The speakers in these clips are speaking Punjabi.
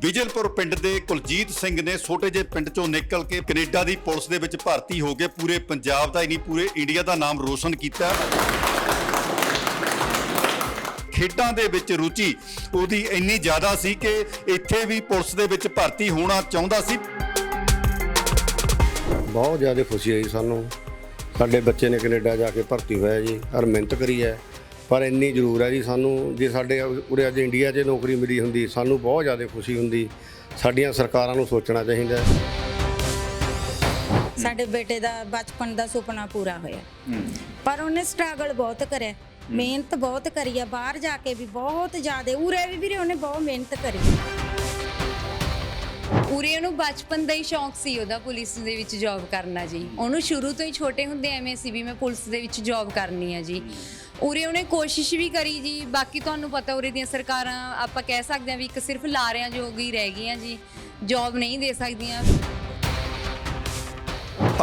ਵਿਜਲਪੁਰ ਪਿੰਡ ਦੇ ਕੁਲਜੀਤ ਸਿੰਘ ਨੇ ਛੋਟੇ ਜਿਹੇ ਪਿੰਡ ਚੋਂ ਨਿਕਲ ਕੇ ਕੈਨੇਡਾ ਦੀ ਪੁਲਿਸ ਦੇ ਵਿੱਚ ਭਰਤੀ ਹੋ ਕੇ ਪੂਰੇ ਪੰਜਾਬ ਦਾ ਹੀ ਨਹੀਂ ਪੂਰੇ ਇੰਡੀਆ ਦਾ ਨਾਮ ਰੋਸ਼ਨ ਕੀਤਾ। ਖੇਡਾਂ ਦੇ ਵਿੱਚ ਰੁਚੀ ਉਹਦੀ ਇੰਨੀ ਜ਼ਿਆਦਾ ਸੀ ਕਿ ਇੱਥੇ ਵੀ ਪੁਲਿਸ ਦੇ ਵਿੱਚ ਭਰਤੀ ਹੋਣਾ ਚਾਹੁੰਦਾ ਸੀ। ਬਹੁਤ ਜ਼ਿਆਦਾ ਖੁਸ਼ੀ ਹੋਈ ਸਾਨੂੰ। ਸਾਡੇ ਬੱਚੇ ਨੇ ਕੈਨੇਡਾ ਜਾ ਕੇ ਭਰਤੀ ਹੋਇਆ ਜੀ, ਔਰ ਮਿਹਨਤ ਕਰੀ ਹੈ। ਪਰ ਇੰਨੀ ਜ਼ਰੂਰ ਹੈ ਜੀ ਸਾਨੂੰ ਜੇ ਸਾਡੇ ਉਰੇ ਅੱਜ ਇੰਡੀਆ 'ਚ ਨੌਕਰੀ ਮਿਲੀ ਹੁੰਦੀ ਸਾਨੂੰ ਬਹੁਤ ਜ਼ਿਆਦਾ ਖੁਸ਼ੀ ਹੁੰਦੀ ਸਾਡੀਆਂ ਸਰਕਾਰਾਂ ਨੂੰ ਸੋਚਣਾ ਚਾਹੀਦਾ ਹੈ। ਸਾਡੇ ਬੇਟੇ ਦਾ ਬਚਪਨ ਦਾ ਸੁਪਨਾ ਪੂਰਾ ਹੋਇਆ। ਪਰ ਉਹਨੇ ਸਟਰਗਲ ਬਹੁਤ ਕਰਿਆ। ਮਿਹਨਤ ਬਹੁਤ ਕਰੀ ਆ ਬਾਹਰ ਜਾ ਕੇ ਵੀ ਬਹੁਤ ਜ਼ਿਆਦਾ ਉਰੇ ਵੀ ਵੀਰੇ ਉਹਨੇ ਬਹੁਤ ਮਿਹਨਤ ਕਰੀ। ਉਰੇ ਉਹਨੂੰ ਬਚਪਨ ਦਾ ਹੀ ਸ਼ੌਂਕ ਸੀ ਉਹਦਾ ਪੁਲਿਸ ਦੇ ਵਿੱਚ ਜੌਬ ਕਰਨਾ ਜੀ। ਉਹਨੂੰ ਸ਼ੁਰੂ ਤੋਂ ਹੀ ਛੋਟੇ ਹੁੰਦੇ ਐਵੇਂ ਸੀ ਵੀ ਮੈਂ ਪੁਲਿਸ ਦੇ ਵਿੱਚ ਜੌਬ ਕਰਨੀ ਹੈ ਜੀ। ਉਰੇ ਉਹਨੇ ਕੋਸ਼ਿਸ਼ ਵੀ ਕਰੀ ਜੀ, ਬਾਕੀ ਤੁਹਾਨੂੰ ਪਤਾ ਉਰੇ ਦੀਆਂ ਸਰਕਾਰਾਂ, ਆਪਾਂ ਕਹਿ ਸਕਦੇ ਹਾਂ ਵੀ ਇੱਕ ਸਿਰਫ ਲਾਰਿਆਂ ਜੋਗੀ ਰਹਿ ਗਈਆਂ ਜੀ ਜੌਬ ਨਹੀਂ ਦੇ ਸਕਦੀਆਂ।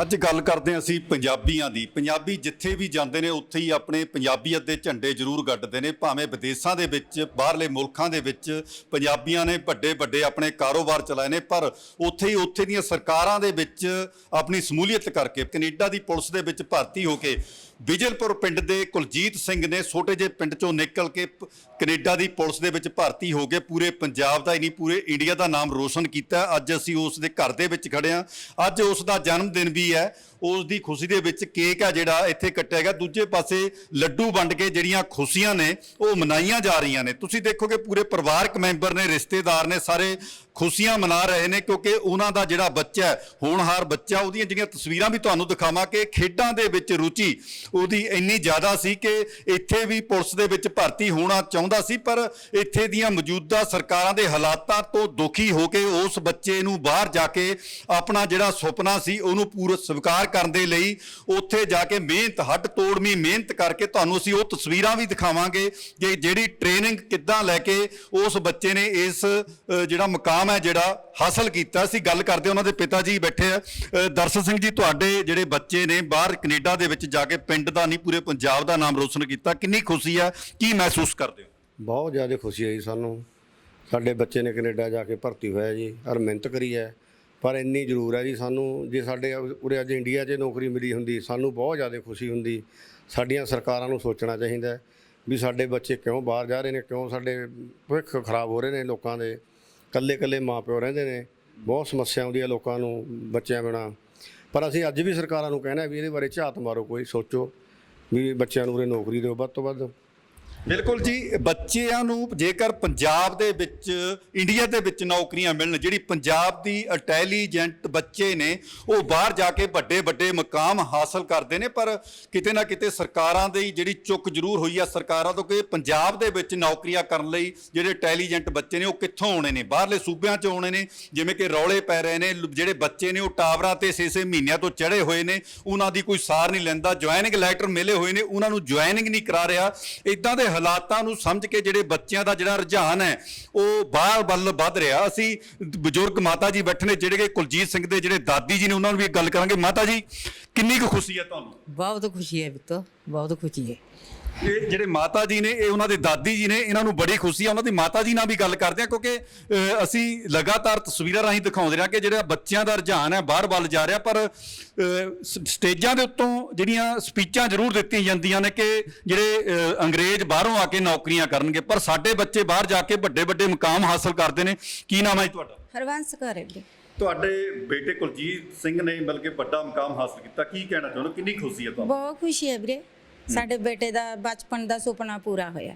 ਅੱਜ ਗੱਲ ਕਰਦੇ ਹਾਂ ਅਸੀਂ ਪੰਜਾਬੀਆਂ ਦੀ। ਪੰਜਾਬੀ ਜਿੱਥੇ ਵੀ ਜਾਂਦੇ ਨੇ, ਉੱਥੇ ਹੀ ਆਪਣੇ ਪੰਜਾਬੀਅਤ ਦੇ ਝੰਡੇ ਜ਼ਰੂਰ ਗੱਡਦੇ ਨੇ। ਭਾਵੇਂ ਵਿਦੇਸ਼ਾਂ ਦੇ ਵਿੱਚ, ਬਾਹਰਲੇ ਮੁਲਕਾਂ ਦੇ ਵਿੱਚ ਪੰਜਾਬੀਆਂ ਨੇ ਵੱਡੇ ਵੱਡੇ ਆਪਣੇ ਕਾਰੋਬਾਰ ਚਲਾਏ ਨੇ, ਪਰ ਉੱਥੇ ਹੀ ਉੱਥੇ ਦੀਆਂ ਸਰਕਾਰਾਂ ਦੇ ਵਿੱਚ ਆਪਣੀ ਸਮੂਲੀਅਤ ਕਰਕੇ, ਕੈਨੇਡਾ ਦੀ ਪੁਲਿਸ ਦੇ ਵਿੱਚ ਭਰਤੀ ਹੋ ਕੇ ਵਿਜਲਪੁਰ ਪਿੰਡ ਦੇ ਕੁਲਜੀਤ ਸਿੰਘ ਨੇ ਛੋਟੇ ਜਿਹੇ ਪਿੰਡ ਚੋਂ ਨਿਕਲ ਕੇ ਪ- ਕੈਨੇਡਾ ਦੀ ਪੁਲਿਸ ਦੇ ਵਿੱਚ ਭਰਤੀ ਹੋ ਕੇ ਪੂਰੇ ਪੰਜਾਬ ਦਾ ਹੀ ਨਹੀਂ ਪੂਰੇ ਇੰਡੀਆ ਦਾ ਨਾਮ ਰੋਸ਼ਨ ਕੀਤਾ। ਅੱਜ ਅਸੀਂ ਉਸ ਦੇ ਘਰ ਦੇ ਵਿੱਚ ਖੜੇ ਹਾਂ। ਅੱਜ ਉਸ ਦਾ ਜਨਮ ਦਿਨ ਵੀ ਹੈ ਉਸ ਦੀ ਖੁਸ਼ੀ ਦੇ ਵਿੱਚ ਕੇਕ ਆ ਜਿਹੜਾ ਇੱਥੇ ਕੱਟਿਆ ਗਿਆ। ਦੂਜੇ ਪਾਸੇ ਲੱਡੂ ਵੰਡ ਕੇ ਜਿਹੜੀਆਂ ਖੁਸ਼ੀਆਂ ਨੇ, ਉਹ ਮਨਾਈਆਂ ਜਾ ਰਹੀਆਂ ਨੇ। ਤੁਸੀਂ ਦੇਖੋਗੇ ਪੂਰੇ ਪਰਿਵਾਰਕ ਮੈਂਬਰ ਨੇ, ਰਿਸ਼ਤੇਦਾਰ ਨੇ, ਸਾਰੇ ਖੁਸ਼ੀਆਂ ਮਨਾ ਰਹੇ ਨੇ ਕਿਉਂਕਿ ਉਹਨਾਂ ਦਾ ਜਿਹੜਾ ਬੱਚਾ ਹੈ, ਹੋਣਹਾਰ ਬੱਚਾ, ਉਹਦੀਆਂ ਜਿਹੜੀਆਂ ਤਸਵੀਰਾਂ ਵੀ ਤੁਹਾਨੂੰ ਦਿਖਾਵਾਂ ਕਿ ਖੇਡਾਂ ਦੇ ਵਿੱਚ ਰੁਚੀ ਉਹਦੀ ਇੰਨੀ ਜ਼ਿਆਦਾ ਸੀ ਕਿ ਇੱਥੇ ਵੀ ਪੁਲਿਸ ਦੇ ਵਿੱਚ ਭਰਤੀ ਹੋਣਾ ਚਾਹੁੰਦਾ ਸੀ, ਪਰ ਇੱਥੇ ਦੀਆਂ ਮੌਜੂਦਾ ਸਰਕਾਰਾਂ ਦੇ ਹਾਲਾਤਾਂ ਤੋਂ ਦੁਖੀ ਹੋ ਕੇ ਉਸ ਬੱਚੇ ਨੂੰ ਬਾਹਰ ਜਾ ਕੇ ਆਪਣਾ ਜਿਹੜਾ ਸੁਪਨਾ ਸੀ, ਉਹਨੂੰ ਪੂਰਾ ਸਵੀਕਾਰ ਕਰਨ ਦੇ ਲਈ ਉੱਥੇ ਜਾ ਕੇ ਮਿਹਨਤ ਹੱਟ ਤੋੜਮੀ, ਮਿਹਨਤ ਕਰਕੇ ਤੁਹਾਨੂੰ ਅਸੀਂ ਉਹ ਤਸਵੀਰਾਂ ਵੀ ਦਿਖਾਵਾਂਗੇ ਕਿ ਜਿਹੜੀ ਟ੍ਰੇਨਿੰਗ ਕਿੱਦਾਂ ਲੈ ਕੇ ਉਸ ਬੱਚੇ ਨੇ ਇਸ ਜਿਹੜਾ ਮੁਕਾਮ ਹੈ ਜਿਹੜਾ ਹਾਸਲ ਕੀਤਾ। ਸੀ ਗੱਲ ਕਰਦੇ ਉਹਨਾਂ ਦੇ ਪਿਤਾ ਜੀ ਬੈਠੇ ਆ। ਦਰਸ਼ਨ ਸਿੰਘ ਜੀ, ਤੁਹਾਡੇ ਜਿਹੜੇ ਬੱਚੇ ਨੇ ਬਾਹਰ ਕੈਨੇਡਾ ਦੇ ਵਿੱਚ ਜਾ ਕੇ ਪਿੰਡ ਦਾ ਨਹੀਂ, ਪੂਰੇ ਪੰਜਾਬ ਦਾ ਨਾਮ ਰੋਸ਼ਨ ਕੀਤਾ। ਕਿੰਨੀ ਖੁਸ਼ੀ ਆ ਕੀ ਮਹਿਸੂਸ ਕਰਦੇ ਹੋ? ਬਹੁਤ ਜ਼ਿਆਦਾ ਖੁਸ਼ੀ ਹੋਈ ਸਾਨੂੰ। ਸਾਡੇ ਬੱਚੇ ਨੇ ਕੈਨੇਡਾ ਜਾ ਕੇ ਭਰਤੀ ਹੋਇਆ ਜੀ, ਔਰ ਮਿਹਨਤ ਕਰੀ ਹੈ। ਪਰ ਇੰਨੀ ਜ਼ਰੂਰ ਹੈ ਜੀ ਸਾਨੂੰ, ਜੇ ਸਾਡੇ ਉਰੇ ਅੱਜ ਇੰਡੀਆ 'ਚ ਨੌਕਰੀ ਮਿਲੀ ਹੁੰਦੀ, ਸਾਨੂੰ ਬਹੁਤ ਜ਼ਿਆਦਾ ਖੁਸ਼ੀ ਹੁੰਦੀ, ਸਾਡੀਆਂ ਸਰਕਾਰਾਂ ਨੂੰ ਸੋਚਣਾ ਚਾਹੀਦਾ ਵੀ ਸਾਡੇ ਬੱਚੇ ਕਿਉਂ ਬਾਹਰ ਜਾ ਰਹੇ ਨੇ, ਕਿਉਂ ਸਾਡੇ ਭਵਿੱਖ ਖਰਾਬ ਹੋ ਰਹੇ ਨੇ ਲੋਕਾਂ ਦੇ ਕੱਲੇ ਕੱਲੇ ਮਾਪਿਓ ਰਹਿੰਦੇ ਨੇ, ਬਹੁਤ ਸਮੱਸਿਆ ਆਉਂਦੀ ਹੈ ਲੋਕਾਂ ਨੂੰ, ਬੱਚਿਆਂ ਬਿਨਾ। ਪਰ ਅਸੀਂ ਅੱਜ ਵੀ ਸਰਕਾਰਾਂ ਨੂੰ ਕਹਿਣਾ ਵੀ ਇਹਦੇ ਬਾਰੇ ਝਾਤ ਮਾਰੋ ਕੋਈ, ਸੋਚੋ ਵੀ ਬੱਚਿਆਂ ਨੂੰ ਉਰੇ ਨੌਕਰੀ ਦਿਓ ਵੱਧ ਤੋਂ ਵੱਧ। ਬਿਲਕੁਲ ਜੀ, ਬੱਚਿਆਂ ਨੂੰ ਜੇਕਰ ਪੰਜਾਬ ਦੇ ਵਿੱਚ, ਇੰਡੀਆ ਦੇ ਵਿੱਚ ਨੌਕਰੀਆਂ ਮਿਲਣ, ਜਿਹੜੀ ਪੰਜਾਬ ਦੀ ਇੰਟੈਲੀਜੈਂਟ ਬੱਚੇ ਨੇ, ਉਹ ਬਾਹਰ ਜਾ ਕੇ ਵੱਡੇ ਵੱਡੇ ਮਕਾਮ ਹਾਸਲ ਕਰਦੇ ਨੇ, ਪਰ ਕਿਤੇ ਨਾ ਕਿਤੇ ਸਰਕਾਰਾਂ ਦੀ ਜਿਹੜੀ ਚੁੱਕ ਜ਼ਰੂਰ ਹੋਈ ਆ, ਸਰਕਾਰਾਂ ਤੋਂ ਕਿ ਪੰਜਾਬ ਦੇ ਵਿੱਚ ਨੌਕਰੀਆਂ ਕਰਨ ਲਈ ਜਿਹੜੇ ਇੰਟੈਲੀਜੈਂਟ ਬੱਚੇ ਨੇ, ਉਹ ਕਿੱਥੋਂ ਆਉਣੇ ਨੇ? ਬਾਹਰਲੇ ਸੂਬਿਆਂ 'ਚ ਆਉਣੇ ਨੇ, ਜਿਵੇਂ ਕਿ ਰੌਲੇ ਪੈ ਰਹੇ ਨੇ ਜਿਹੜੇ ਬੱਚੇ ਨੇ, ਉਹ ਟਾਵਰਾਂ ਤੇ 6-6 ਮਹੀਨਿਆਂ ਤੋਂ ਚੜੇ ਹੋਏ ਨੇ, ਉਹਨਾਂ ਦੀ ਕੋਈ ਸਾਰ ਨਹੀਂ ਲੈਂਦਾ ਜੁਆਇਨਿੰਗ ਲੈਟਰ ਮਿਲੇ ਹੋਏ ਨੇ, ਉਹਨਾਂ ਨੂੰ ਜੁਆਇਨਿੰਗ ਨਹੀਂ ਕਰਾ ਰਿਹਾ। ਇਦਾਂ ਦੇ ਹਾਲਾਤਾਂ ਨੂੰ ਸਮਝ ਕੇ ਜਿਹੜੇ ਬੱਚਿਆਂ ਦਾ ਜਿਹੜਾ ਰੁਝਾਨ ਹੈ, ਉਹ ਬਾਹਰ ਵੱਲ ਵੱਧ ਰਿਹਾ। ਅਸੀਂ ਬਜ਼ੁਰਗ ਮਾਤਾ ਜੀ ਬੈਠੇ ਨੇ, ਜਿਹੜੇ ਕਿ ਕੁਲਜੀਤ ਸਿੰਘ ਦੇ ਜਿਹੜੇ ਦਾਦੀ ਜੀ ਨੇ, ਉਹਨਾਂ ਨੂੰ ਵੀ ਗੱਲ ਕਰਾਂਗੇ। ਮਾਤਾ ਜੀ, ਕਿੰਨੀ ਕੁ ਖੁਸ਼ੀ ਹੈ ਤੁਹਾਨੂੰ? ਬਹੁਤ ਖੁਸ਼ੀ ਹੈ ਪੁੱਤ, ਬਹੁਤ ਖੁਸ਼ੀ ਹੈ। ਇਹ ਜਿਹੜੇ ਮਾਤਾ ਜੀ ਨੇ ਇਹ ਉਹਨਾਂ ਦੇ ਦਾਦੀ ਜੀ ਨੇ ਇਹਨਾਂ ਨੂੰ ਬੜੀ ਖੁਸ਼ੀ ਹੈ ਉਹਨਾਂ ਦੀ ਮਾਤਾ ਜੀ ਨਾਲ ਵੀ ਗੱਲ ਕਰਦੇ ਆ ਕਿਉਂਕਿ ਅ, ਅਸੀਂ ਲਗਾਤਾਰ ਤਸਵੀਰਾਂ ਰਾਹੀਂ ਦਿਖਾਉਂਦੇ ਰਿਹਾ ਕਿ ਜਿਹੜਾ ਬੱਚਿਆਂ ਦਾ ਰੁਝਾਨ ਹੈ ਬਾਹਰ ਵੱਲ ਜਾ ਰਿਹਾ ਪਰ ਅ, ਸ- ਸਟੇਜਾਂ ਦੇ ਉੱਤੋਂ ਜਿਹੜੀਆਂ ਸਪੀਚਾਂ ਜ਼ਰੂਰ ਦਿੱਤੀਆਂ ਜਾਂਦੀਆਂ ਨੇ ਕਿ ਜਿਹੜੇ ਅ, ਅੰਗਰੇਜ਼ ਬਾਹਰੋਂ ਆ ਕੇ ਨੌਕਰੀਆਂ ਕਰਨਗੇ ਪਰ ਸਾਡੇ ਬੱਚੇ ਬਾਹਰ ਜਾ ਕੇ ਵੱਡੇ ਵੱਡੇ ਮੁਕਾਮ ਹਾਸਲ ਕਰਦੇ ਨੇ। ਕੀ ਨਾਮ ਹੈ ਜੀ ਤੁਹਾਡਾ? ਹਰਵੰਸ ਘਰ ਹੈ ਵੀਰੇ ਤੁਹਾਡੇ ਬੇਟੇ ਕੁਲਜੀਤ ਸਿੰਘ ਨੇ ਬਲਕਿ ਵੱਡਾ ਮੁਕਾਮ ਹਾਸਲ ਕੀਤਾ ਕੀ ਕਹਿਣਾ ਚਾਹੁੰਦੇ ਹੋ? ਕਿੰਨੀ ਖੁਸ਼ੀ ਹੈ ਤੁਹਾਨੂੰ? ਬਹੁਤ ਖੁਸ਼ੀ ਹੈ ਵੀਰੇ। ਸਾਡੇ ਬੇਟੇ ਦਾ ਬਚਪਨ ਦਾ ਸੁਪਨਾ ਪੂਰਾ ਹੋਇਆ।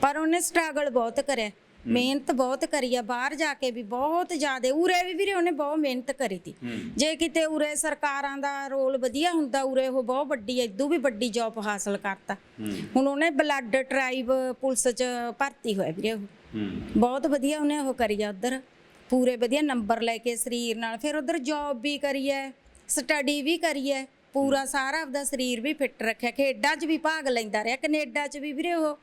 ਪਰ ਉਹਨੇ ਸਟਰਗਲ ਬਹੁਤ ਕਰਿਆ। ਮਿਹਨਤ ਬਹੁਤ ਕਰੀ ਆ ਬਾਹਰ ਜਾ ਕੇ ਵੀ ਬਹੁਤ ਜ਼ਿਆਦਾ ਉਰੇ ਵੀ ਵੀਰੇ ਉਹਨੇ ਬਹੁਤ ਮਿਹਨਤ ਕਰੀ ਤੀ। ਜੇ ਕਿਤੇ ਉਰੇ ਸਰਕਾਰਾਂ ਦਾ ਰੋਲ ਵਧੀਆ ਹੁੰਦਾ ਉਰੇ ਉਹ ਬਹੁਤ ਵੱਡੀ ਇਦੋਂ ਵੀ ਵੱਡੀ ਜੌਬ ਹਾਸਲ ਕਰਤਾ। ਹੁਣ ਉਹਨੇ ਬਲੱਡ ਟ੍ਰਾਈਬ ਪੁਲਿਸ ਚ ਭਰਤੀ ਹੋਇਆ ਵੀਰੇ ਉਹ। ਬਹੁਤ ਵਧੀਆ ਉਹਨੇ ਉਹ ਕਰੀ ਆ ਉਧਰ। ਪੂਰੇ ਵਧੀਆ ਨੰਬਰ ਲੈ ਕੇ ਸਰੀਰ ਨਾਲ ਫਿਰ ਉਧਰ ਜੌਬ ਵੀ ਕਰੀ ਹੈ ਸਟੱਡੀ ਵੀ ਕਰੀ ਹੈ ਪੂਰਾ ਸਾਰਾ ਆਪਦਾ ਸਰੀਰ ਵੀ ਫਿੱਟ ਰੱਖਿਆ ਖੇਡਾਂ 'ਚ ਵੀ ਭਾਗ ਲੈਂਦਾ ਰਿਹਾ ਕੈਨੇਡਾ 'ਚ ਵੀ ਵੀਰੇ ਉਹ।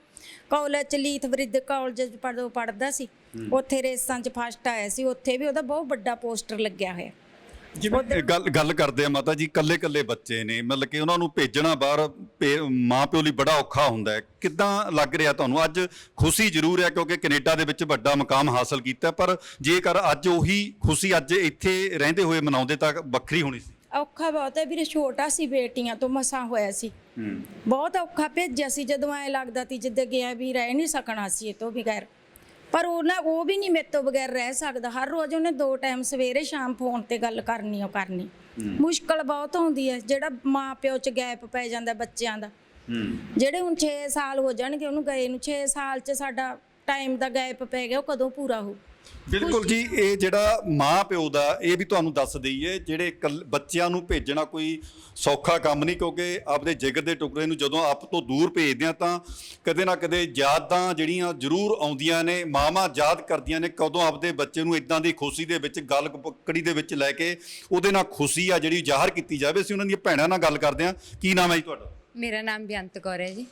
ਕਾਲਜ ਚ ਲੀਥ ਵਰਿੱਧ ਕਾਲਜ ਚ ਪੜਦਾ ਸੀ। ਉੱਥੇ ਰੇਸਾਂ 'ਚ ਫਸਟ ਆਇਆ ਸੀ ਉੱਥੇ ਵੀ ਉਹਦਾ ਬਹੁਤ ਵੱਡਾ ਪੋਸਟਰ ਲੱਗਿਆ ਹੋਇਆ। ਜਿਵੇਂ ਗੱਲ ਗੱਲ ਕਰਦੇ ਆ ਮਾਤਾ ਜੀ ਕੱਲੇ ਕੱਲੇ ਬੱਚੇ ਨੇ ਮਤਲਬ ਕਿ ਉਹਨਾਂ ਨੂੰ ਭੇਜਣਾ ਬਾਹਰ ਮਾਂ ਪਿਓ ਲਈ ਬੜਾ ਔਖਾ ਹੁੰਦਾ ਹੈ। ਕਿੱਦਾਂ ਲੱਗ ਰਿਹਾ ਤੁਹਾਨੂੰ? ਅੱਜ ਖੁਸ਼ੀ ਜ਼ਰੂਰ ਹੈ ਕਿਉਂਕਿ ਕੈਨੇਡਾ ਦੇ ਵਿੱਚ ਵੱਡਾ ਮਕਾਮ ਹਾਸਲ ਕੀਤਾ ਪਰ ਜੇਕਰ ਅੱਜ ਉਹੀ ਖੁਸ਼ੀ ਅੱਜ ਇੱਥੇ ਰਹਿੰਦੇ ਹੋਏ ਮਨਾਉਂਦੇ ਤਾਂ ਵੱਖਰੀ ਹੋਣੀ ਸੀ। ਔਖਾ ਬਹੁਤ ਹੈ ਵੀਰੇ ਛੋਟਾ ਸੀ ਬੇਟੀਆਂ ਤੋਂ ਮਸਾਂ ਹੋਇਆ ਸੀ। ਹੂੰ। ਬਹੁਤ ਔਖਾ ਭੇਜਿਆ ਸੀ ਜਦੋਂ ਐ ਲੱਗਦਾ ਸੀ ਜਿੱਦ ਗਿਆ ਵੀ ਰਹਿ ਨਹੀਂ ਸਕਣਾ ਸੀ ਇਹ ਤੋਂ ਬਗੈਰ। ਪਰ ਉਹਨਾਂ ਉਹ ਵੀ ਨਹੀਂ ਮੇਰੇ ਤੋਂ ਬਗੈਰ ਰਹਿ ਸਕਦਾ। ਹਰ ਰੋਜ਼ ਉਹਨੇ ਦੋ ਟਾਈਮ ਸਵੇਰੇ ਸ਼ਾਮ ਫੋਨ ਤੇ ਗੱਲ ਕਰਨੀ ਉਹ ਕਰਨੀ। ਮੁਸ਼ਕਲ ਬਹੁਤ ਆਉਂਦੀ ਹੈ ਜਿਹੜਾ ਮਾਂ ਪਿਓ ਚ ਗੈਪ ਪੈ ਜਾਂਦਾ ਬੱਚਿਆਂ ਦਾ। ਜਿਹੜੇ ਹੁਣ 6 ਸਾਲ ਹੋ ਜਾਣਗੇ ਉਹਨੂੰ ਗਏ ਨੂੰ 6 ਸਾਲ ਚ ਸਾਡਾ ਟਾਈਮ ਦਾ ਗੈਪ ਪੈ ਗਿਆ ਉਹ ਕਦੋਂ ਪੂਰਾ ਹੋ ਬਿਲਕੁਲ ਜੀ ਇਹ ਜਿਹੜਾ ਮਾਂ ਪਿਓ ਦਾ ਇਹ ਵੀ ਤੁਹਾਨੂੰ ਦੱਸ ਦਈਏ ਜਿਹੜੇ ਇਕੱਲ- ਬੱਚਿਆਂ ਨੂੰ ਭੇਜਣਾ ਕੋਈ ਸੌਖਾ ਕੰਮ ਨਹੀਂ ਕਿਉਂਕਿ ਆਪਦੇ ਜਿਗਰ ਦੇ ਟੁਕੜੇ ਨੂੰ ਜਦੋਂ ਆਪ ਤੋਂ ਦੂਰ ਭੇਜਦੇ ਆ ਤਾਂ ਕਦੇ ਨਾ ਕਦੇ ਯਾਦਾਂ ਜਿਹੜੀਆਂ ਜ਼ਰੂਰ ਆਉਂਦੀਆਂ ਨੇ ਮਾਵਾਂ ਯਾਦ ਕਰਦੀਆਂ ਨੇ ਕਦੋਂ ਆਪਦੇ ਬੱਚੇ ਨੂੰ ਇਦਾਂ ਦੀ ਖੁਸ਼ੀ ਦੇ ਵਿੱਚ ਗਲ ਪਕੜੀ ਦੇ ਵਿੱਚ ਲੈ ਕੇ ਉਹਦੇ ਨਾਲ ਖੁਸ਼ੀ ਆ ਜਿਹੜੀ ਜ਼ਾਹਰ ਕੀਤੀ ਜਾਵੇ ਅਸੀਂ ਉਹਨਾਂ ਦੀਆਂ ਭੈਣਾਂ ਨਾਲ ਗੱਲ ਕਰਦੇ ਆ। ਕੀ ਨਾਮ ਹੈ ਜੀ ਤੁਹਾਡਾ? ਮੇਰਾ ਨਾਮ ਬੇਅੰਤ ਕੌਰ ਹੈ ਜੀ।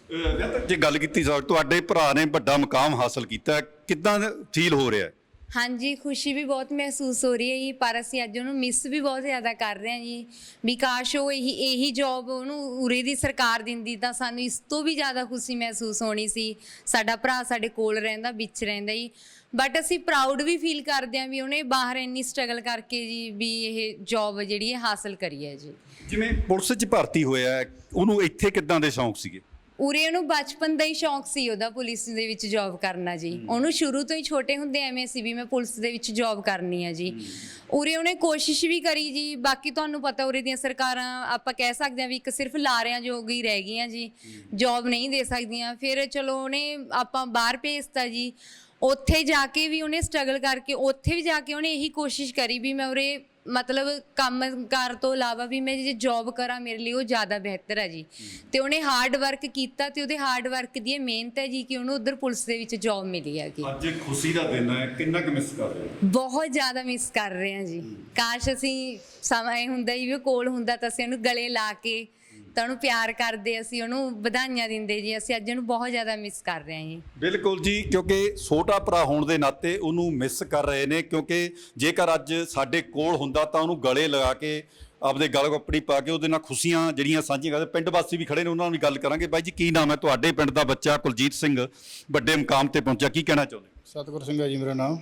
ਜੇ ਗੱਲ ਕੀਤੀ ਜਾਵੇ ਤੁਹਾਡੇ ਭਰਾ ਨੇ ਵੱਡਾ ਮੁਕਾਮ ਹਾਸਲ ਕੀਤਾ ਹੈ, ਕਿੱਦਾਂ ਫੀਲ ਹੋ ਰਿਹਾ ਹੈ? ਹਾਂਜੀ, ਖੁਸ਼ੀ ਵੀ ਬਹੁਤ ਮਹਿਸੂਸ ਹੋ ਰਹੀ ਹੈ ਜੀ, ਪਰ ਅਸੀਂ ਅੱਜ ਉਹਨੂੰ ਮਿਸ ਵੀ ਬਹੁਤ ਜ਼ਿਆਦਾ ਕਰ ਰਹੇ ਹਾਂ ਜੀ। ਵੀ ਕਾਸ਼ ਉਹ ਇਹੀ ਇਹੀ ਜੌਬ ਉਹਨੂੰ ਉਰੇ ਦੀ ਸਰਕਾਰ ਦਿੰਦੀ ਤਾਂ ਸਾਨੂੰ ਇਸ ਤੋਂ ਵੀ ਜ਼ਿਆਦਾ ਖੁਸ਼ੀ ਮਹਿਸੂਸ ਹੋਣੀ ਸੀ। ਸਾਡਾ ਭਰਾ ਸਾਡੇ ਕੋਲ ਰਹਿੰਦਾ, ਵਿੱਚ ਰਹਿੰਦਾ ਜੀ। ਬਟ ਅਸੀਂ ਪ੍ਰਾਊਡ ਵੀ ਫੀਲ ਕਰਦੇ ਹਾਂ ਵੀ ਉਹਨੇ ਬਾਹਰ ਇੰਨੀ ਸਟਰਗਲ ਕਰਕੇ ਜੀ, ਵੀ ਇਹ ਜੌਬ ਜਿਹੜੀ ਹੈ ਹਾਸਲ ਕਰੀ ਹੈ ਜੀ। ਜਿਵੇਂ ਪੁਲਿਸ 'ਚ ਭਰਤੀ ਹੋਇਆ ਉਹਨੂੰ ਇੱਥੇ ਕਿੱਦਾਂ ਦੇ ਸ਼ੌਂਕ ਸੀਗੇ? ਉਰੇ ਉਹਨੂੰ ਬਚਪਨ ਦਾ ਹੀ ਸ਼ੌਂਕ ਸੀ ਉਹਦਾ ਪੁਲਿਸ ਦੇ ਵਿੱਚ ਜੌਬ ਕਰਨਾ ਜੀ। ਉਹਨੂੰ ਸ਼ੁਰੂ ਤੋਂ ਹੀ ਛੋਟੇ ਹੁੰਦੇ ਐਵੇਂ ਸੀ ਵੀ ਮੈਂ ਪੁਲਿਸ ਦੇ ਵਿੱਚ ਜੌਬ ਕਰਨੀ ਹੈ ਜੀ। ਉਰੇ ਉਹਨੇ ਕੋਸ਼ਿਸ਼ ਵੀ ਕਰੀ ਜੀ ਬਾਕੀ ਤੁਹਾਨੂੰ ਪਤਾ ਉਰੇ ਦੀਆਂ ਸਰਕਾਰਾਂ ਆਪਾਂ ਕਹਿ ਸਕਦੇ ਹਾਂ ਵੀ ਇੱਕ ਸਿਰਫ ਲਾਰਿਆਂ ਜੋਗ ਹੀ ਰਹਿ ਗਈਆਂ ਜੀ। ਜੌਬ ਨਹੀਂ ਦੇ ਸਕਦੀਆਂ। ਫਿਰ ਚਲੋ ਉਹਨੇ ਆਪਾਂ ਬਾਹਰ ਭੇਜਤਾ ਜੀ। ਉੱਥੇ ਜਾ ਕੇ ਵੀ ਉਹਨੇ ਸਟਰਗਲ ਕਰਕੇ ਉੱਥੇ ਵੀ ਜਾ ਕੇ ਉਹਨੇ ਇਹੀ ਕੋਸ਼ਿਸ਼ ਕਰੀ ਵੀ ਮੈਂ ਉਰੇ ਮਤਲਬ ਕੰਮਕਾਰ ਤੋਂ ਇਲਾਵਾ ਵੀ ਮੈਂ ਜੇ ਜੌਬ ਕਰਾਂ ਮੇਰੇ ਲਈ ਉਹ ਜ਼ਿਆਦਾ ਬਿਹਤਰ ਹੈ ਜੀ। ਤੇ ਉਹਨੇ ਹਾਰਡ ਵਰਕ ਕੀਤਾ ਤੇ ਉਹਦੇ ਹਾਰਡ ਵਰਕ ਦੀ ਇਹ ਮਿਹਨਤ ਹੈ ਜੀ ਕਿ ਉਹਨੂੰ ਉਧਰ ਪੁਲਿਸ ਦੇ ਵਿੱਚ ਜੌਬ ਮਿਲੀ ਹੈਗੀ। ਅੱਜ ਖੁਸ਼ੀ ਦਾ ਦਿਨ ਹੈ ਕਿੰਨਾ ਕੁ ਮਿਸ ਕਰ ਰਹੇ ਹੋ? ਬਹੁਤ ਜ਼ਿਆਦਾ ਮਿਸ ਕਰ ਰਹੇ ਹਾਂ ਜੀ। ਕਾਸ਼ ਅਸੀਂ ਸਮਾਂ ਹੁੰਦਾ ਜੀ ਵੀ ਕੋਲ ਹੁੰਦਾ ਤਾਂ ਅਸੀਂ ਉਹਨੂੰ ਗਲੇ ਲਾ ਕੇ ਤਾਂ ਉਹਨੂੰ ਪਿਆਰ ਕਰਦੇ ਅਸੀਂ ਉਹਨੂੰ ਵਧਾਈਆਂ ਦਿੰਦੇ ਜੀ ਅਸੀਂ ਅੱਜ ਉਹਨੂੰ ਬਹੁਤ ਜ਼ਿਆਦਾ ਮਿਸ ਕਰ ਰਹੇ ਹਾਂ ਜੀ। ਬਿਲਕੁਲ ਜੀ ਕਿਉਂਕਿ ਛੋਟਾ ਭਰਾ ਹੋਣ ਦੇ ਨਾਤੇ ਉਹਨੂੰ ਮਿਸ ਕਰ ਰਹੇ ਨੇ ਕਿਉਂਕਿ ਜੇਕਰ ਅੱਜ ਸਾਡੇ ਕੋਲ ਹੁੰਦਾ ਤਾਂ ਉਹਨੂੰ ਗਲੇ ਲਗਾ ਕੇ ਆਪਦੇ ਗਲ ਕੱਪੜੀ ਪਾ ਕੇ ਉਹਦੇ ਨਾਲ ਖੁਸ਼ੀਆਂ ਜਿਹੜੀਆਂ ਸਾਂਝੀਆਂ ਕਰਦੇ ਪਿੰਡ ਵਾਸੀ ਵੀ ਖੜੇ ਨੇ ਉਹਨਾਂ ਨਾਲ ਵੀ ਗੱਲ ਕਰਾਂਗੇ। ਬਾਈ ਜੀ ਕੀ ਨਾਮ ਹੈ ਤੁਹਾਡੇ ਪਿੰਡ ਦਾ ਬੱਚਾ ਕੁਲਜੀਤ ਸਿੰਘ ਵੱਡੇ ਮੁਕਾਮ ਤੇ ਪਹੁੰਚਿਆ ਕੀ ਕਹਿਣਾ ਚਾਹੁੰਦੇ? ਸਤਿਗੁਰ ਸਿੰਘ ਹੈ ਜੀ ਮੇਰਾ ਨਾਮ।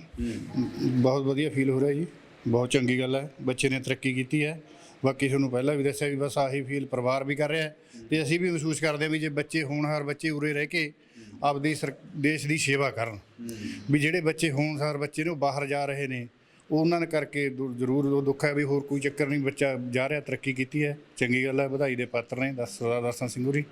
ਬਹੁਤ ਵਧੀਆ ਫੀਲ ਹੋ ਰਿਹਾ ਜੀ ਬਹੁਤ ਚੰਗੀ ਗੱਲ ਹੈ ਬੱਚੇ ਨੇ ਤਰੱਕੀ ਕੀਤੀ ਹੈ। ਬਾਕੀ ਤੁਹਾਨੂੰ ਪਹਿਲਾਂ ਵੀ ਦੱਸਿਆ ਵੀ ਬਸ ਆਹੀ ਫੀਲ ਪਰਿਵਾਰ ਵੀ ਕਰ ਰਿਹਾ ਹੈ। ਤੇ ਅਸੀਂ ਵੀ ਮਹਿਸੂਸ ਕਰਦੇ ਹਾਂ ਵੀ ਜੇ ਬੱਚੇ ਹੋਣਹਾਰ ਬੱਚੇ ਉਰੇ ਰਹਿ ਕੇ ਆਪਦੀ ਸਰ- ਦੇਸ਼ ਦੀ ਸੇਵਾ ਕਰਨ। ਵੀ ਜਿਹੜੇ ਬੱਚੇ ਹੋਣਹਾਰ ਬੱਚੇ ਨੇ ਉਹ ਬਾਹਰ ਜਾ ਰਹੇ ਨੇ, ਉਹਨਾਂ ਨੇ ਕਰਕੇ ਦੁ- ਜ਼ਰੂਰ ਉਹ ਦੁੱਖ ਹੈ ਵੀ ਹੋਰ ਕੋਈ ਚੱਕਰ ਨਹੀਂ, ਬੱਚਾ ਜਾ ਰਿਹਾ, ਤਰੱਕੀ ਕੀਤੀ ਹੈ। ਚੰਗੀ ਗੱਲ ਹੈ, ਵਧਾਈ ਦੇ ਪਾਤਰ ਨੇ, ਦਸ ਦਰਸ਼ਨ ਸਿੰਘੂਰੀ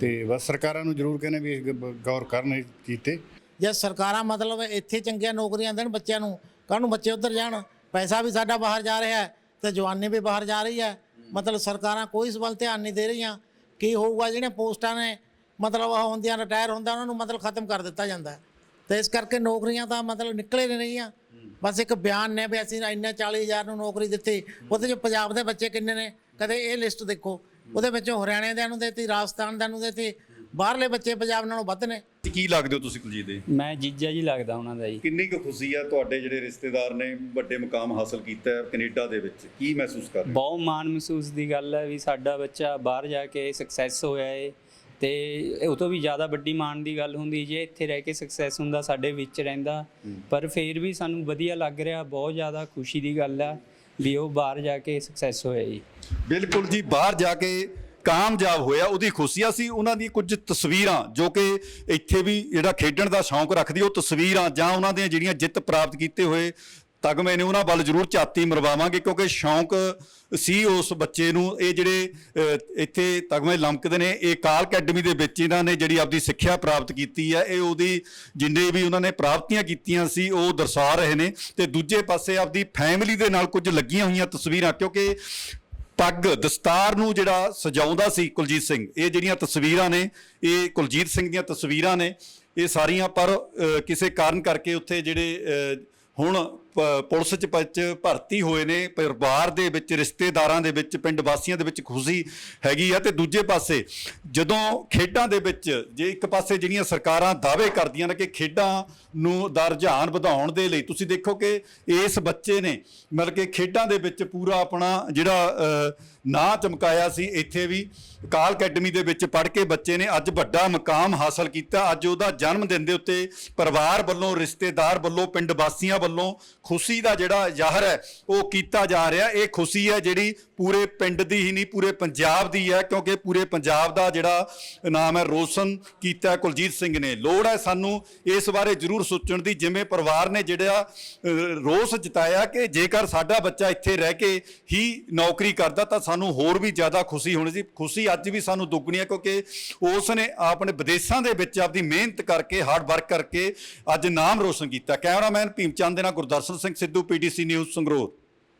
ਤੇ ਬਸ ਸਰਕਾਰਾਂ ਨੂੰ ਜ਼ਰੂਰ ਕਹਿੰਦੇ ਵੀ ਗੌਰ ਕਰਨ ਇਹ ਕੀਤੇ ਜੇ ਸਰਕਾਰਾਂ ਮਤਲਬ ਇੱਥੇ ਚੰਗੀਆਂ ਨੌਕਰੀਆਂ ਦੇਣ ਬੱਚਿਆਂ ਨੂੰ ਕਾਹਨੂੰ ਬੱਚੇ ਉੱਧਰ ਜਾਣ, ਪੈਸਾ ਵੀ ਸਾਡਾ ਬਾਹਰ ਜਾ ਰਿਹਾ ਹੈ। ਤੇ ਜਵਾਨੀ ਵੀ ਬਾਹਰ ਜਾ ਰਹੀ ਹੈ। ਮਤਲਬ ਸਰਕਾਰਾਂ ਕੋਈ ਇਸ ਵੱਲ ਧਿਆਨ ਨਹੀਂ ਦੇ ਰਹੀਆਂ। ਕੀ ਹੋਊਗਾ, ਜਿਹੜੀਆਂ ਪੋਸਟਾਂ ਨੇ, ਮਤਲਬ ਉਹ ਹੁੰਦੀਆਂ ਰਿਟਾਇਰ ਹੁੰਦਾ, ਉਹਨਾਂ ਨੂੰ ਮਤਲਬ ਖਤਮ ਕਰ ਦਿੱਤਾ ਜਾਂਦਾ ਹੈ। ਤੇ ਇਸ ਕਰਕੇ ਨੌਕਰੀਆਂ ਤਾਂ ਮਤਲਬ ਨਿਕਲੇ ਨਹੀਂ ਰਹੀਆਂ। ਬਸ ਇੱਕ ਬਿਆਨ ਨੇ ਵੀ ਅਸੀਂ ਇੰਨੇ 40000 ਨੂੰ ਨੌਕਰੀ ਦਿੱਤੀ। ਉਹਦੇ ਚ ਪੰਜਾਬ ਦੇ ਬੱਚੇ ਕਿੰਨੇ ਨੇ? ਕਦੇ ਇਹ ਲਿਸਟ ਦੇਖੋ। ਉਹਦੇ ਵਿੱਚੋਂ ਹਰਿਆਣੇ ਦੇ ਨੂੰ ਦਿੱਤੀ, ਰਾਜਸਥਾਨ ਦੇ ਨੂੰ ਦਿੱਤੀ। ਬਾਹਰਲੇ ਬੱਚੇ ਪੰਜਾਬ ਨਾਲੋਂ ਵੱਧ ਨੇ। ਕੀ ਲੱਗਦੇ ਹੋ ਤੁਸੀਂ ਕੁਲਜੀਤ ਦੇ ਮੈਂ ਜੀਜਾ ਜੀ ਲੱਗਦਾ ਉਹਨਾਂ ਦਾ ਜੀ। ਕਿੰਨੀ ਕੁ ਖੁਸ਼ੀ ਆ ਤੁਹਾਡੇ ਜਿਹੜੇ ਰਿਸ਼ਤੇਦਾਰ ਨੇ ਵੱਡੇ ਮੁਕਾਮ ਹਾਸਲ ਕੀਤਾ ਹੈ ਕੈਨੇਡਾ ਦੇ ਵਿੱਚ? ਕੀ ਮਹਿਸੂਸ ਕਰ ਰਹੇ ਹੋ? ਬਹੁਤ ਮਾਣ ਮਹਿਸੂਸ ਦੀ ਗੱਲ ਹੈ ਵੀ ਸਾਡਾ ਬੱਚਾ ਬਾਹਰ ਜਾ ਕੇ ਸਕਸੈਸ ਹੋਇਆ ਏ ਤੇ ਇਹ ਉਹ ਤੋਂ ਵੀ ਜ਼ਿਆਦਾ ਵੱਡੀ ਮਾਣ ਦੀ ਗੱਲ ਹੁੰਦੀ ਜੇ ਇੱਥੇ ਰਹਿ ਕੇ ਸਕਸੈਸ ਹੁੰਦਾ ਸਾਡੇ ਵਿੱਚ ਰਹਿੰਦਾ। ਪਰ ਫੇਰ ਵੀ ਸਾਨੂੰ ਵਧੀਆ ਲੱਗ ਰਿਹਾ ਬਹੁਤ ਜ਼ਿਆਦਾ ਖੁਸ਼ੀ ਦੀ ਗੱਲ ਆ ਵੀ ਉਹ ਬਾਹਰ ਜਾ ਕੇ ਸਕਸੈਸ ਹੋਇਆ ਜੀ। ਬਿਲਕੁਲ ਜੀ ਬਾਹਰ ਜਾ ਕੇ ਕਾਮਯਾਬ ਹੋਇਆ, ਉਹਦੀ ਖੁਸ਼ੀ ਆ ਸੀ, ਉਹਨਾਂ ਦੀ ਕੁਝ ਤਸਵੀਰਾਂ ਜੋ ਕਿ ਇੱਥੇ ਵੀ ਜਿਹੜਾ ਖੇਡਣ ਦਾ ਸ਼ੌਂਕ ਰੱਖਦੀ, ਉਹ ਤਸਵੀਰਾਂ ਜਾਂ ਉਹਨਾਂ ਦੀਆਂ ਜਿਹੜੀਆਂ ਜਿੱਤ ਪ੍ਰਾਪਤ ਕੀਤੇ ਹੋਏ ਤਗਮੇ ਨੇ, ਉਹਨਾਂ ਵੱਲ ਜ਼ਰੂਰ ਝਾਤੀ ਮਰਵਾਵਾਂਗੇ, ਕਿਉਂਕਿ ਸ਼ੌਂਕ ਸੀ ਉਸ ਬੱਚੇ ਨੂੰ। ਇਹ ਜਿਹੜੇ ਇੱਥੇ ਤਗਮੇ ਲਮਕਦੇ ਨੇ, ਇਹ ਕਾਲ ਅਕੈਡਮੀ ਦੇ ਵਿੱਚ ਇਹਨਾਂ ਨੇ ਜਿਹੜੀ ਆਪਦੀ ਸਿੱਖਿਆ ਪ੍ਰਾਪਤ ਕੀਤੀ ਹੈ, ਇਹ ਉਹਦੀ ਜਿੰਨੇ ਵੀ ਉਹਨਾਂ ਨੇ ਪ੍ਰਾਪਤੀਆਂ ਕੀਤੀਆਂ ਸੀ, ਉਹ ਦਰਸਾ ਰਹੇ ਨੇ। ਤੇ ਦੂਜੇ ਪਾਸੇ ਆਪਦੀ ਫੈਮਿਲੀ ਦੇ ਨਾਲ ਕੁਝ ਲੱਗੀਆਂ ਹੋਈਆਂ ਤਸਵੀਰਾਂ, ਕਿਉਂਕਿ ਪੱਗ ਦਸਤਾਰ ਨੂੰ ਜਿਹੜਾ ਸਜਾਉਂਦਾ ਸੀ ਕੁਲਜੀਤ ਸਿੰਘ, ਇਹ ਜਿਹੜੀਆਂ ਤਸਵੀਰਾਂ ਨੇ, ਇਹ ਕੁਲਜੀਤ ਸਿੰਘ ਦੀਆਂ ਤਸਵੀਰਾਂ ਨੇ, ਇਹ ਸਾਰੀਆਂ ਪਰ ਕਿਸੇ ਕਾਰਨ ਕਰਕੇ ਉੱਥੇ ਜਿਹੜੇ ਹੁਣ ਪੁਲਿਸ ਚ ਵਿੱਚ ਭਰਤੀ ਹੋਏ ਨੇ, ਪਰਿਵਾਰ ਦੇ ਵਿੱਚ, ਰਿਸ਼ਤੇਦਾਰਾਂ ਦੇ ਵਿੱਚ, ਪਿੰਡ ਵਾਸੀਆਂ ਦੇ ਵਿੱਚ ਖੁਸ਼ੀ ਹੈਗੀ ਆ। ਤੇ ਦੂਜੇ ਪਾਸੇ, ਜਦੋਂ ਖੇਡਾਂ ਦੇ ਵਿੱਚ, ਜੇ ਇੱਕ ਪਾਸੇ ਜਿਹੜੀਆਂ ਸਰਕਾਰਾਂ ਦਾਅਵੇ ਕਰਦੀਆਂ ਨੇ ਕਿ ਖੇਡਾਂ ਨੂੰ ਦਾ ਰੁਝਾਨ ਵਧਾਉਣ ਦੇ ਲਈ, ਤੁਸੀਂ ਦੇਖੋ ਕਿ ਇਸ ਬੱਚੇ ਨੇ, ਮਤਲਬ ਕਿ ਖੇਡਾਂ ਦੇ ਵਿੱਚ ਪੂਰਾ ਆਪਣਾ ਜਿਹੜਾ ਨਾਂ ਚਮਕਾਇਆ ਸੀ, ਇੱਥੇ ਵੀ ਕਾਲ ਅਕੈਡਮੀ ਦੇ ਵਿੱਚ ਪੜ੍ਹ ਕੇ ਬੱਚੇ ਨੇ ਅੱਜ ਵੱਡਾ ਮਕਾਮ ਹਾਸਲ ਕੀਤਾ। ਅੱਜ ਉਹਦਾ ਜਨਮ ਦਿਨ ਦੇ ਉੱਤੇ ਪਰਿਵਾਰ ਵੱਲੋਂ, ਰਿਸ਼ਤੇਦਾਰ ਵੱਲੋਂ, ਪਿੰਡ ਵਾਸੀਆਂ ਵੱਲੋਂ ਖੁਸ਼ੀ ਦਾ ਜਿਹੜਾ ਜ਼ਾਹਰ ਹੈ, ਉਹ ਕੀਤਾ ਜਾ ਰਿਹਾ। ਇਹ ਖੁਸ਼ੀ ਹੈ ਜਿਹੜੀ ਪੂਰੇ ਪਿੰਡ ਦੀ ਹੀ ਨਹੀਂ, ਪੂਰੇ ਪੰਜਾਬ ਦੀ ਹੈ, ਕਿਉਂਕਿ ਪੂਰੇ ਪੰਜਾਬ ਦਾ ਜਿਹੜਾ ਨਾਮ ਹੈ, ਰੋਸ਼ਨ ਕੀਤਾ ਕੁਲਜੀਤ ਸਿੰਘ ਨੇ। ਲੋੜ ਹੈ ਸਾਨੂੰ ਇਸ ਬਾਰੇ ਜ਼ਰੂਰ ਸੋਚਣ ਦੀ। ਜਿਵੇਂ ਪਰਿਵਾਰ ਨੇ ਜਿਹੜਾ ਰੋਸ ਜਤਾਇਆ ਕਿ ਜੇਕਰ ਸਾਡਾ ਬੱਚਾ ਇੱਥੇ ਰਹਿ ਕੇ ਹੀ ਨੌਕਰੀ ਕਰਦਾ, ਤਾਂ ਸਾਨੂੰ ਹੋਰ ਵੀ ਜ਼ਿਆਦਾ ਖੁਸ਼ੀ ਹੋਣੀ ਸੀ। ਖੁਸ਼ੀ ਅੱਜ ਵੀ ਸਾਨੂੰ ਦੁੱਗਣੀ ਹੈ, ਕਿਉਂਕਿ ਉਸ ਨੇ ਆਪਣੇ ਵਿਦੇਸ਼ਾਂ ਦੇ ਵਿੱਚ ਆਪਦੀ ਮਿਹਨਤ ਕਰਕੇ ਹਾਰਡ ਵਰਕ ਕਰਕੇ ਅੱਜ ਨਾਮ ਰੋਸ਼ਨ ਕੀਤਾ। ਕੈਮਰਾਮੈਨ ਭੀਮ ਚੰਦ ਦੇ ਨਾਲ ਗੁਰਦਰਸ਼ਨ ਸਿੰਘ ਸਿੱਧੂ ਪੀਟੀਸੀ ਨਿਊਜ਼ ਸੰਗਰੂਰ।